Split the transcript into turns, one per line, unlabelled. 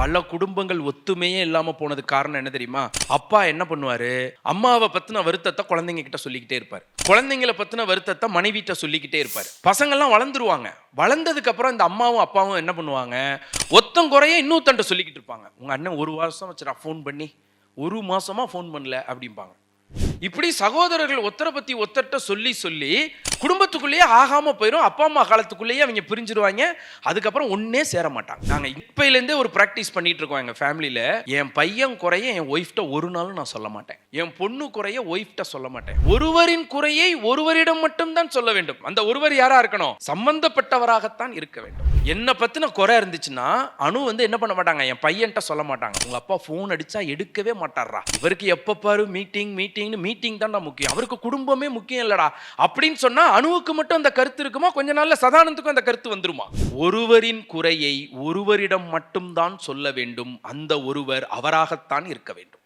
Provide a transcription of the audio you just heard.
பல குடும்பங்கள் ஒத்துமையே இல்லாமல் போனது காரணம் என்ன தெரியுமா? அப்பா என்ன பண்ணுவாரு? அம்மாவை பத்தின வருத்தத்தை குழந்தைங்க கிட்ட சொல்லிக்கிட்டே இருப்பார். குழந்தைங்களை பத்தின வருத்தத்தை மனைவிட்ட சொல்லிக்கிட்டே இருப்பார். பசங்கள்லாம் வளர்ந்துருவாங்க. வளர்ந்ததுக்கு அப்புறம் இந்த அம்மாவும் அப்பாவும் என்ன பண்ணுவாங்க? ஒத்தம் குறைய இன்னொருத்தன்ட்ட சொல்லிக்கிட்டு இருப்பாங்க. உங்க அண்ணன் ஒரு வருஷம் வச்சுரா ஃபோன் பண்ணி ஒரு மாசமா ஃபோன் பண்ணல அப்படிம்பாங்க. இப்படி சகோதரர்கள் ஒத்தரை பத்தி ஒத்தர்கிட்ட சொல்லி சொல்லி குடும்பத்துக்குள்ளேயே ஆகாம போயிடும் அப்பா அம்மா காலத்துக்குள்ளேயே அவங்க பிரிஞ்சிருவாங்க. அதுக்கப்புறம் ஒன்னே சேர மாட்டாங்க. நாங்க இப்பையிலேருந்தே ஒரு ப்ராக்டிஸ் பண்ணிட்டு இருக்கோம் எங்க ஃபேமிலியில என் பையன் குறைய என் ஒய்ஃப்ட்ட ஒரு நாளும் நான் சொல்ல மாட்டேன். என் பொண்ணு குறைய ஒய்ஃப்ட்ட சொல்ல மாட்டேன். ஒருவரின் குறையை ஒருவரிடம் மட்டும்தான் சொல்ல வேண்டும். அந்த ஒருவர் யாரா இருக்கணும்? சம்பந்தப்பட்டவராகத்தான் இருக்க வேண்டும். என்னை பத்தின குறை இருந்துச்சுன்னா அணு வந்து என்ன பண்ண மாட்டாங்க? என் பையன்ட்ட சொல்ல மாட்டாங்க. உங்க அப்பா ஃபோன் அடிச்சா எடுக்கவே மாட்டாரா இவருக்கு எப்ப பாரு மீட்டிங் மீட்டிங்னு மீட்டிங் தான் முக்கியம். அவருக்கு குடும்பமே முக்கியம் இல்லடா. அப்படின்னு சொன்னா அணுவுக்கு மட்டும் அந்த கருத்து இருக்குமா? கொஞ்ச நாள்ல சதானந்துக்கும் அந்த கருத்து வந்துருமா? ஒருவரின் குறையை ஒருவரிடம் மட்டும்தான் சொல்ல வேண்டும். அந்த ஒருவர் அவராகத்தான் இருக்க வேண்டும்.